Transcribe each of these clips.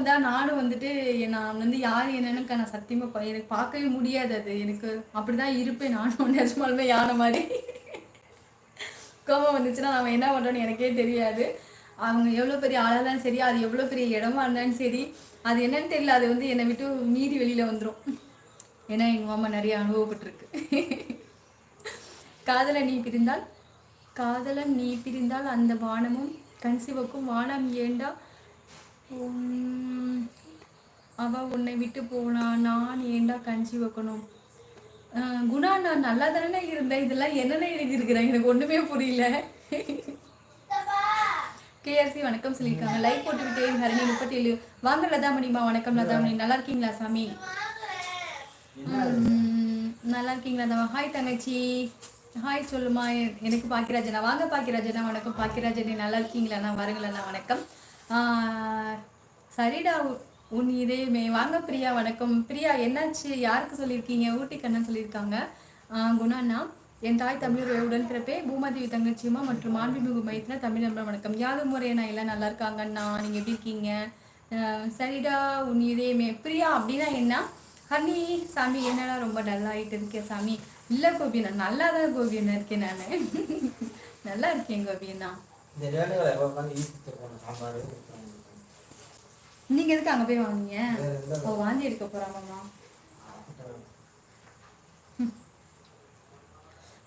வந்தா நானும் வந்துட்டு நான் வந்து யார் என்னன்னு நான் சத்தியமாக எனக்கு பார்க்கவே முடியாது அது. எனக்கு அப்படி தான் இருப்பேன். நானும் நிஜமாலுமே யானை மாதிரி. கோபம் வந்துச்சுன்னா நம்ம என்ன பண்ணுறோன்னு எனக்கே தெரியாது. அவங்க எவ்வளோ பெரிய ஆளாக இருந்தாலும் சரி அது எவ்வளோ பெரிய இடமா இருந்தாலும் சரி அது என்னன்னு தெரியல. அது வந்து என்னை விட்டு மீறி வெளியில் வந்துடும் ஏன்னா எங்கள் மாமா நிறைய அனுபவப்பட்டிருக்கு. காதலை நீ பிரிந்தால் காதலன் நீ பிரிந்தால் அந்த வானமும் கண் சிவக்கும் வானம் ஏண்டா? அவ உன்னை விட்டு போனா நான் ஏண்டா கண் சிவக்கணும் ஆஹ் குணா நான் நல்லா தானே இருந்தேன். இதெல்லாம் என்னென்ன எழுதியிருக்கிறேன்? எனக்கு ஒன்றுமே புரியல. கேஆர்சி வணக்கம் சொல்லியிருக்காங்க. லைக் போட்டு விட்டு ஹரணி முப்பத்தி ஏழு வாங்க லதாமணிமா வணக்கம் லதாமணி. நல்லா இருக்கீங்களா சாமி? நல்லா இருக்கீங்களா தவா? ஹாய் தங்கச்சி. ஹாய் சொல்லுமா. எனக்கு பாக்கியராஜனா. வாங்க பாக்கியராஜனா. வணக்கம் பாக்கியராஜனே. நல்லா இருக்கீங்களாண்ணா வருங்களண்ணா வணக்கம். சரிடா உ- உன் இதயமே வாங்க பிரியா வணக்கம். பிரியா என்னாச்சு? யாருக்கு சொல்லியிருக்கீங்க? ஊட்டி கண்ணன் சொல்லியிருக்காங்க. குணாண்ணா என் தாய் தமிழர் உடன் பிறப்பே பூமாதேவி தங்கச்சியுமா மற்றும் ஆன்மீமிகு மைத்தின தமிழ் நம்பர் வணக்கம். யாரும் முறை நான் எல்லாம் நல்லா இருக்காங்கண்ணா நீங்கள் எப்படி இருக்கீங்க? சரிடா உன் இதயமே பிரியா அப்படின்னா என்ன? ஹனி சாமி என்னடா ரொம்ப டல்லாகிட்டு இருக்கேன் சாமி? இல்லை கோபியண்ணா நல்லா தான் கோபியண்ணா இருக்கேன் நான். நல்லா இருக்கேன் கோபியண்ணா நீங்க எதுக்கு அங்க போய் வாங்குனீங்க? ஓ வாந்தி எடுக்க போறாங்கம்மா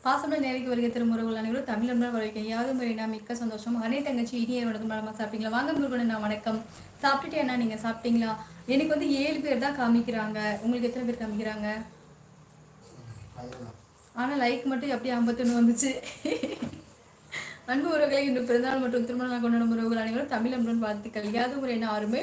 பாசமுள்ள நேருக்கு வருகை திருமுருகல் அனைவரும் தமிழ் வரவேற்க யாரும் வரீனா மிக்க சந்தோஷம். அனே தங்கச்சி இனிய வணக்கம். நலமா சாப்பிட்டீங்களா? வாங்க முருகன் நான் வணக்கம். சாப்பிட்டுட்டு என்ன நீங்க சாப்பிட்டீங்களா? எனக்கு வந்து ஏழு பேர் தான் காமிக்கிறாங்க. உங்களுக்கு எத்தனை பேர் காமிக்கிறாங்க? ஆனா லைக் மட்டும் அப்படியே ஐம்பத்தொன்று வந்துச்சு. அன்பு உறவுகளை இன்று பிறந்தநாள் மற்றும் திருமணம் கொண்டாடும் உறவுகள் அனைவரும் தமிழ் அன்புடன் வாழ்த்துக்கள் யாது முறை யாருமே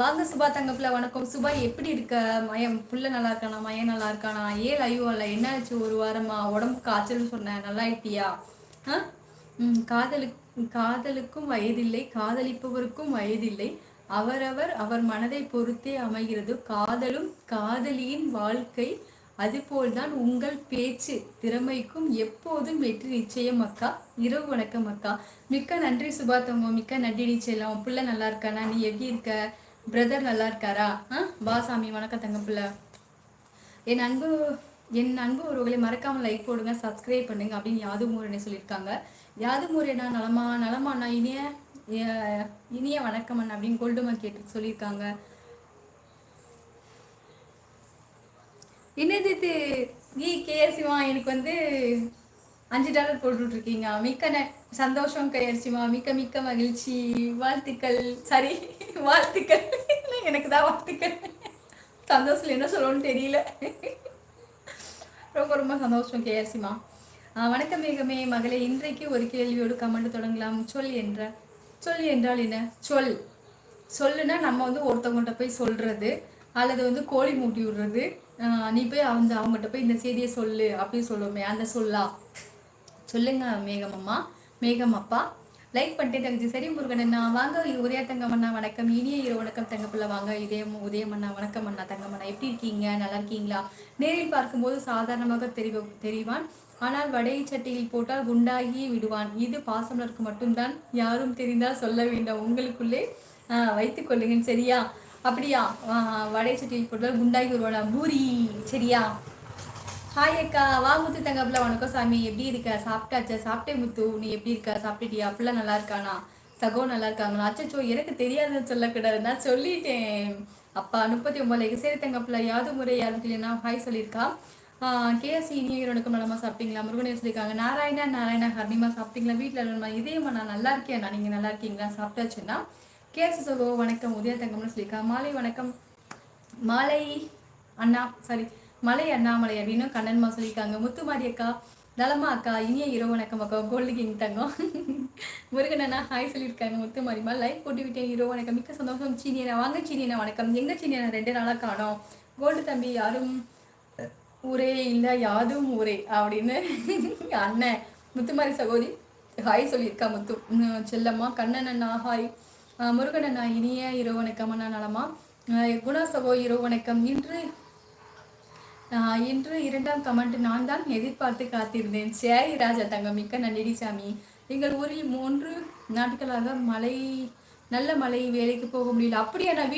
வாங்க சுபா தங்கப்பில் வணக்கம். சுபா எப்படி இருக்க? மயம் புள்ள நல்லா இருக்கானா? மயம் நல்லா இருக்கானா? ஏன் ஐயோ அல்ல என்னாச்சு? ஒரு வாரமா உடம்பு காய்ச்சல்னு சொன்னேன் நல்லா ஆயிட்டியா ஆ? ம், காதலுக்கு காதலுக்கும் வயதில்லை காதலிப்பவருக்கும் வயதில்லை. அவரவர் அவர் மனதை பொறுத்தே அமைகிறது. காதலும் காதலியின் வாழ்க்கை அதுபோல்தான் உங்கள் பேச்சு திறமைக்கும் எப்போதும் வெற்றி நிச்சயம் அக்கா. இரவு வணக்கம் அக்கா. மிக்க நன்றி சுபாத்தம்மா மிக்க நன்றி நிச்சயம் உன் பிள்ளை நல்லா இருக்கானா? நீ எப்படி இருக்க? பிரதர் நல்லா இருக்காரா? ஆ? வா சாமி. வணக்கம் தங்க பிள்ளை. என் அன்பு என் அன்பு ஒருவர்களை மறக்காம லைக் போடுங்க சப்ஸ்கிரைப் பண்ணுங்க அப்படின்னு யாது முரணை சொல்லியிருக்காங்க. யாது முறைனா நலமா நலமாண்ணா இனிய இனிய வணக்கம் அண்ணா அப்படின்னு கோல்டுமா கேட்டு சொல்லியிருக்காங்க. என்னது இது? நீ கேஎஸ்சிமா எனக்கு வந்து அஞ்சு டாலர் போட்டுட்ருக்கீங்க மிக்க ந சந்தோஷம் கேஎஸ்சிமா மிக்க மிக்க மகிழ்ச்சி. வாழ்த்துக்கள். சரி வாழ்த்துக்கள். எனக்கு தான் வாழ்த்துக்கள். சந்தோஷம் என்ன சொல்லணும்னு தெரியல. ரொம்ப ரொம்ப சந்தோஷம் கேஎஸ்சிமா வணக்கம் மேகமே. மகளே இன்றைக்கு ஒரு கேள்வியோடு கமெண்ட் தொடங்கலாம். சொல் என்ற சொல் என்றால் என்ன? சொல். சொல்லுனா நம்ம வந்து ஒருத்தவங்கள்ட்ட போய் சொல்கிறது அல்லது வந்து கோழி மூட்டி விடுறது. நீ போய் அந்த அவங்ககிட்ட போய் இந்த செய்தியை சொல்லு அப்படின்னு சொல்லுவோமே அந்த சொல்லா. சொல்லுங்க மேகம் அம்மா. மேகம் அப்பா. லைக் பண்ணிட்டேன் தங்கச்சி. சரி முருகன் அண்ணா வாங்க உதய தங்கம் அண்ணா வணக்கம். இனிய இரவு வணக்கம் தங்கப்பிள்ள வாங்க இதயம் உதயம் அண்ணா வணக்கம் அண்ணா தங்கம் அண்ணா எப்படி இருக்கீங்க? நல்லா இருக்கீங்களா? நேரில் பார்க்கும்போது சாதாரணமாக தெரிவ தெரிவான். ஆனால் வடை சட்டியில் போட்டால் குண்டாகி விடுவான். இது பாசமலருக்கு மட்டும்தான். யாரும் தெரிந்தால் சொல்ல வேண்டாம். உங்களுக்குள்ளே வைத்துக் கொள்ளுங்கள். சரியா? அப்படியா? வடை சட்டியில் போட்டால் குண்டாகி விடுவானா பூரி. சரியா? ஹாய் அக்கா. வா முத்து தங்கப்பில் வணக்கம் சாமி. எப்படி இருக்க? சாப்பிட்டாச்சா? சாப்பிட்டே முத்து. நீ எப்படி இருக்க? சாப்பிட்டுட்டியா? பிள்ளை நல்லா இருக்கானா? சகோ நல்லா இருக்காங்களா? அச்சோ எனக்கு தெரியாதுன்னு சொல்லக்கூடாது நான் சொல்லிட்டேன். அப்பா முப்பத்தி ஒன்பது சரி தங்கப்பில் யாது முறை யாருன்னு இல்லைன்னா ஹாய் சொல்லியிருக்கா. கேஎஸ்சி இனிய வணக்கம் நலமா சாப்பிட்டீங்களா? முருகனே சொல்லியிருக்காங்க. நாராயணா நாராயணா ஹர்ணிமா சாப்பிட்டீங்களா? வீட்டில் இல்லைம்மா இதேம்மா நான் நல்லா இருக்கேன் நீங்கள் நல்லா இருக்கீங்களா? சாப்பிட்டாச்சுன்னா கேசு சகோ வணக்கம். உதய தங்கம்னு சொல்லியிருக்கா. மாலை வணக்கம். மாலை அண்ணா சாரி மலை அண்ணாமலை அப்படின்னு கண்ணன்மா சொல்லியிருக்காங்க. முத்துமாரி அக்கா நலமா அக்கா இனிய இரவு வணக்கம் அக்கா கோல்டு கிங் தங்கம். முருகன் அண்ணா ஹாய் சொல்லியிருக்காங்க. முத்துமாரிமா லைக் போட்டு விட்டேன். இரவு வணக்கம். மிக்க சந்தோஷம். சீனியனா வாங்க சீனியனா வணக்கம். எங்க சீனியனா ரெண்டு நாளாக காணோம். கோல்டு தம்பி யாரும் ஊரே இல்லை யாதும் ஊரே அப்படின்னு அண்ணன் முத்துமாரி சகோதரி ஹாய் சொல்லியிருக்கா முத்து உம், செல்லம்மா. கண்ணன் அண்ணா ஹாய் முருகன் அண்ணா இனிய இரவு வணக்கம் அண்ணா நலமா? அஹ், குணா சகோ இரவு வணக்கம் இன்று இன்று இரண்டாம் கமெண்ட் நான் தான் எதிர்பார்த்து காத்திருந்தேன். சரி ராஜா தங்கம் மிக்க நன்றி சாமி. எங்கள் ஊரில் மூன்று நாட்களாக மழை நல்ல மழை வேலைக்கு போக முடியல. அப்படியா நான்